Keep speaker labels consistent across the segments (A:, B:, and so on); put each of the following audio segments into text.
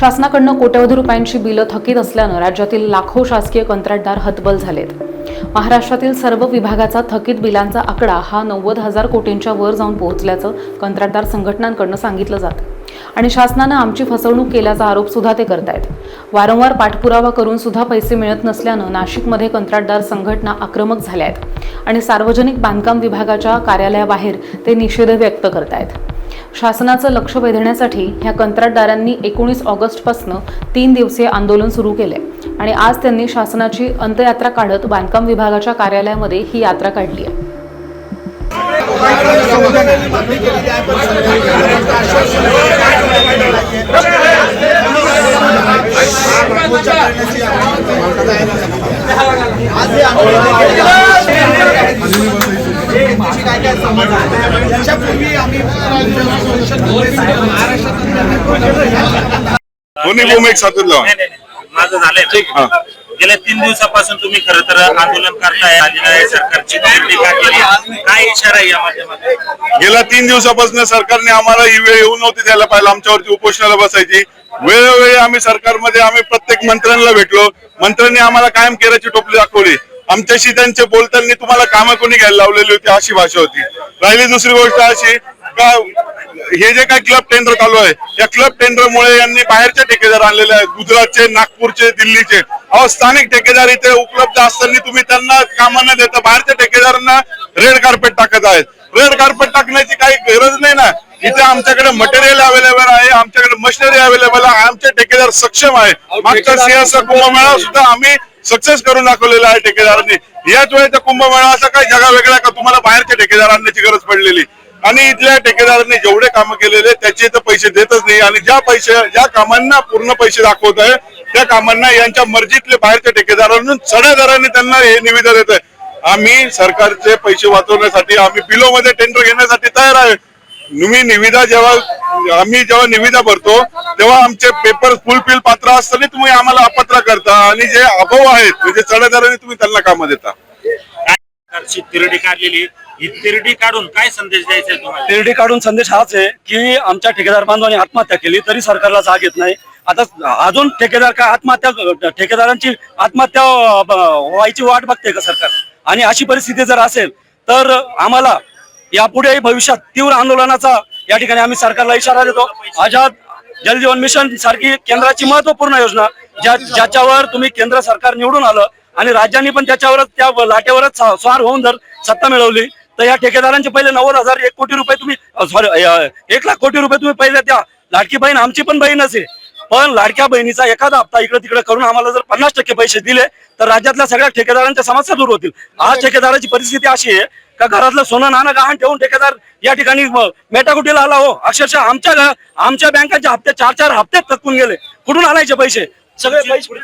A: शासनाकडनं कोट्यवधी रुपयांची बिलं थकीत असल्यानं राज्यातील लाखो शासकीय कंत्राटदार हतबल झालेत. महाराष्ट्रातील सर्व विभागाचा थकीत बिलांचा आकडा हा नव्वद हजार कोटींच्या वर जाऊन पोहोचल्याचं कंत्राटदार संघटनांकडनं सांगितलं जातं. आणि शासनानं आमची फसवणूक केल्याचा आरोप सुद्धा ते करतायत. वारंवार पाठपुरावा करून सुद्धा पैसे मिळत नसल्यानं नाशिकमध्ये कंत्राटदार संघटना आक्रमक झाल्या आहेत आणि सार्वजनिक बांधकाम विभागाच्या कार्यालयाबाहेर ते निषेध व्यक्त करतायत. शासनाचं लक्ष वेधण्यासाठी ह्या कंत्राटदारांनी एकोणीस ऑगस्टपासून तीन दिवसीय आंदोलन सुरू केले आणि आज त्यांनी शासनाची अंत्ययात्रा काढत बांधकाम विभागाच्या कार्यालयामध्ये ही यात्रा काढली आहे.
B: त्याच्यापूर्वी आम्ही
C: दोन्ही भूमी एक साथीत लावा
D: नाही, नाही, नाही. माझं झालंय. गेल्या तीन दिवसापासून तुम्ही खरं तर आंदोलन करताय. सरकारची टीका केली काय इशारा आहे या माध्यमातून?
C: गेल्या तीन दिवसापासून सरकारने आम्हाला ही वेळ येऊ नव्हती द्यायला पाहिजे आमच्यावरती उपोषणाला बसायची. वेळोवेळी आम्ही सरकारमध्ये आम्ही प्रत्येक मंत्र्यांना भेटलो. मंत्र्यांनी आम्हाला कायम केराची टोपली दाखवली. आमच्याशी त्यांचे बोलताना तुम्हाला कामं कोणी घ्यायला लावलेली होती अशी भाषा होती. राहिली दुसरी गोष्ट अशी का हे जे काही क्लब टेंडर चालू आहे या क्लब टेंडरमुळे यांनी बाहेरचे ठेकेदार आणलेले आहेत गुजरातचे नागपूरचे दिल्लीचे. अहो स्थानिक ठेकेदार इथे उपलब्ध असताना तुम्ही त्यांना कामांना देता बाहेरच्या ठेकेदारांना रेड कार्पेट टाकत आहेत. रेड कार्पेट टाकण्याची काही गरज नाही ना? इथे आमच्याकडे मटेरियल अवेलेबल आहे आमच्याकडे मशिनरी अवेलेबल आहे आमचे ठेकेदार सक्षम आहे मागच्या सिंहाचा कुंभमेळा सुद्धा आम्ही सक्सेस करून दाखवलेला आहे ठेकेदारांनी. याच वेळेचा कुंभमेळा असा काही जगा वेगळा का? तुम्हाला बाहेरच्या ठेकेदार आणण्याची गरज पडलेली. आणि इथल्या ठेकेदारांनी जेवढे कामं केलेले त्याचे तर पैसे देतच नाही. आणि ज्या पैसे ज्या कामांना पूर्ण पैसे दाखवत आहे त्या कामांना यांच्या मर्जीतले बाहेरच्या ठेकेदारांना चढ्या दराने त्यांना हे निवेदन देत आहे आम्ही सरकारचे पैसे वाचवण्यासाठी आम्ही बिलो मध्ये टेंडर घेण्यासाठी तयार आहे. तुम्ही निविदा जेव्हा आम्ही जेव्हा निविदा भरतो तेव्हा आमचे पेपर फुलफिल पात्र असताना तुम्ही आम्हाला अपात्र करता आणि जे अभाव आहेत म्हणजे चढ्या दराने तुम्ही त्यांना कामं देता.
D: तिरडी काढलेली. ही तिरडी काढून काय संदेश द्यायचा तुम्हाला?
E: तिरडी काढून संदेश हाच आहे की आमच्या ठेकेदार बांधवांनी आत्महत्या केली तरी सरकारला जाग येत नाही. आता अजून ठेकेदार काय आत्महत्या ठेकेदारांची आत्महत्या व्हायची वाट बघते का सरकार? आणि अशी परिस्थिती जर असेल तर आम्हाला यापुढेही भविष्यात तीव्र आंदोलनाचा या ठिकाणी आम्ही सरकारला इशारा देतो. आझाद जलजीवन मिशन सारखी केंद्राची महत्त्वपूर्ण योजना ज्या ज्याच्यावर तुम्ही केंद्र सरकार निवडून आलं आणि राज्यांनी पण त्याच्यावरच त्या लाटेवरच स्वार होऊन जर सत्ता मिळवली तर या ठेकेदारांचे पहिले नव्वद हजार एक कोटी रुपये तुम्ही सॉरी एक लाख कोटी रुपये तुम्ही पहिले त्या लाटकी बहीण आमची पण बहीण असे पण लाडक्या बहिणीचा एखादा हप्ता इकडे तिकडे करून आम्हाला जर पन्नास टक्के पैसे दिले तर राज्यातल्या सगळ्या ठेकेदारांच्या समस्या दूर होतील. आज ठेकेदाराची परिस्थिती अशी आहे का घरातलं सोनं नाणं गहाण ठेवून ठेकेदार या ठिकाणी मेटाकुटीला आला. हो अक्षरशः आमच्या आमच्या बँकाचे हप्ते चार चार हप्ते थकून गेले. कुठून आणायचे पैसे? सगळे पैसे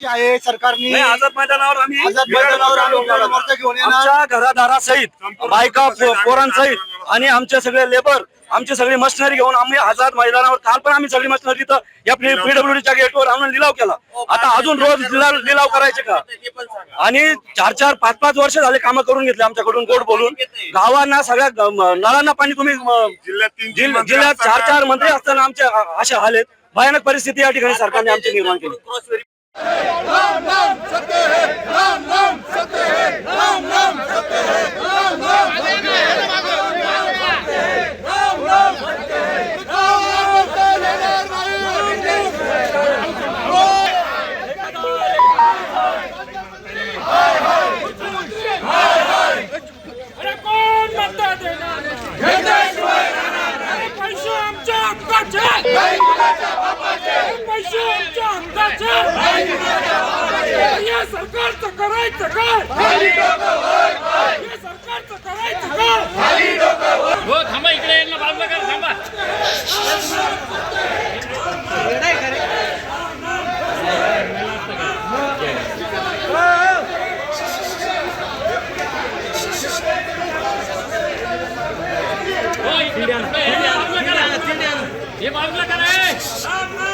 B: आहे सरकारने.
E: आझाद मैदानावर आम्ही
B: आझाद मैदानावर आम्ही मोर्चा घेऊन येणार.
E: आमच्या घरादारासहित बायका पोरांसहित आणि आमचे सगळे लेबर आमची सगळी मशिनरी घेऊन आम्ही आझाद मैदानावर काल पण आम्ही सगळी मशिनरी इथं या पीडब्ल्यूडीच्या गेटवर आणून लिलाव केला. आता अजून रोज लिलाव लिलाव करायचे का? आणि चार चार पाच पाच वर्ष झाले कामं करून घेतले आमच्याकडून गोड बोलून. गावांना सगळ्या नळांना पाणी तुम्ही जिल्ह्यात चार चार मंत्री असताना आमचे अ- असे हाल आहेत भयानक परिस्थिती या ठिकाणी सरकारने आमची निर्माण केली
F: अरे कोण मतदान देणार अरे पैसे आमच्या हक्काचे पैसे आमच्या हक्काचे या सरकारचं करायचं काय? या सरकारचं करायचं काय? हो थांबा इकडे यांना बाजूला करा थांबा. हे बाजूला करा हे बाजूला
B: सरकारचं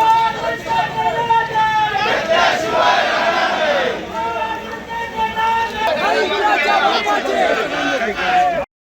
B: Yeah.